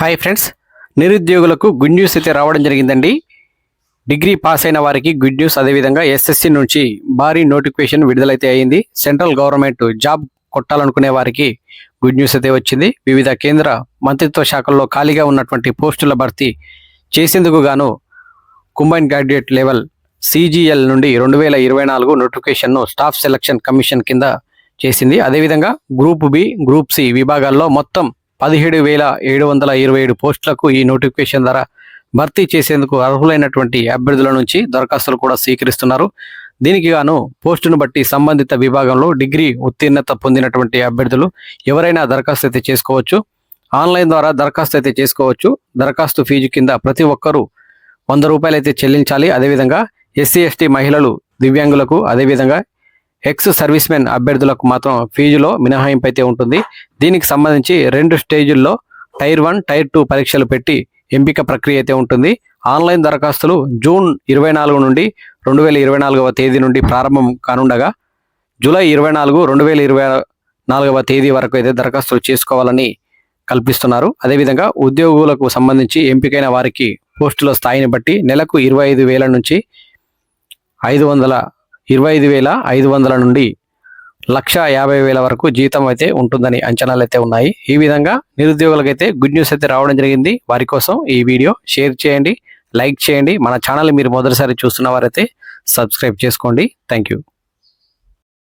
Hi friends నిరుద్యోగులకు good news అయితే రావడం జరిగిందండి. డిగ్రీ పాస్ అయిన వారికి గుడ్ న్యూస్ అదేవిధంగా ఎస్ఎస్సి నుంచి భారీ నోటిఫికేషన్ విడుదలైతే అయింది. సెంట్రల్ గవర్నమెంట్ జాబ్ కొట్టాలనుకునే వారికి గుడ్ న్యూస్ అయితే వచ్చింది. వివిధ కేంద్ర మంత్రిత్వ శాఖల్లో ఖాళీగా ఉన్నటువంటి పోస్టుల భర్తీ చేసేందుకు గాను కుంబైన్ గ్రాడ్యుయేట్ లెవెల్ సిజిఎల్ నుండి రెండు వేల ఇరవై నాలుగు నోటిఫికేషన్ను స్టాఫ్ సెలక్షన్ కమిషన్ కింద చేసింది. అదేవిధంగా గ్రూప్ బి గ్రూప్ సి విభాగాల్లో మొత్తం పదిహేడు వేల ఏడు వందల ఇరవై ఏడు పోస్టులకు ఈ నోటిఫికేషన్ ద్వారా భర్తీ చేసేందుకు అర్హులైనటువంటి అభ్యర్థుల నుంచి దరఖాస్తులు కూడా స్వీకరిస్తున్నారు. దీనికి గాను పోస్టును బట్టి సంబంధిత విభాగంలో డిగ్రీ ఉత్తీర్ణత పొందినటువంటి అభ్యర్థులు ఎవరైనా దరఖాస్తు అయితే చేసుకోవచ్చు. ఆన్లైన్ ద్వారా దరఖాస్తు అయితే చేసుకోవచ్చు. దరఖాస్తు ఫీజు కింద ప్రతి ఒక్కరూ వంద రూపాయలు అయితే చెల్లించాలి. అదేవిధంగా ఎస్సీ ఎస్టీ మహిళలు దివ్యాంగులకు అదేవిధంగా ఎక్స్ సర్వీస్ మెన్ అభ్యర్థులకు మాత్రం ఫీజులో మినహాయింపు అయితే ఉంటుంది. దీనికి సంబంధించి రెండు స్టేజుల్లో టైర్ వన్ టైర్ టూ పరీక్షలు పెట్టి ఎంపిక ప్రక్రియ అయితే ఉంటుంది. ఆన్లైన్ దరఖాస్తులు జూన్ ఇరవై నాలుగు నుండి రెండు వేల ఇరవై నాలుగవ తేదీ నుండి ప్రారంభం కానుండగా జూలై ఇరవై నాలుగు రెండు వేల ఇరవై నాలుగవ తేదీ వరకు అయితే దరఖాస్తులు చేసుకోవాలని కల్పిస్తున్నారు. అదేవిధంగా ఉద్యోగులకు సంబంధించి ఎంపికైన వారికి పోస్టుల స్థాయిని బట్టి నెలకు ఇరవై ఐదు వేల నుంచి ఐదు వందల ఇరవై ఐదు వేల ఐదు వందల నుండి లక్ష యాభై వేల వరకు జీతం అయితే ఉంటుందని అంచనాలు అయితే ఉన్నాయి. ఈ విధంగా నిరుద్యోగులకైతే గుడ్ న్యూస్ అయితే రావడం జరిగింది. వారి కోసం ఈ వీడియో షేర్ చేయండి లైక్ చేయండి. మన ఛానల్ మీరు మొదటిసారి చూస్తున్న వారైతే సబ్స్క్రైబ్ చేసుకోండి. Thank you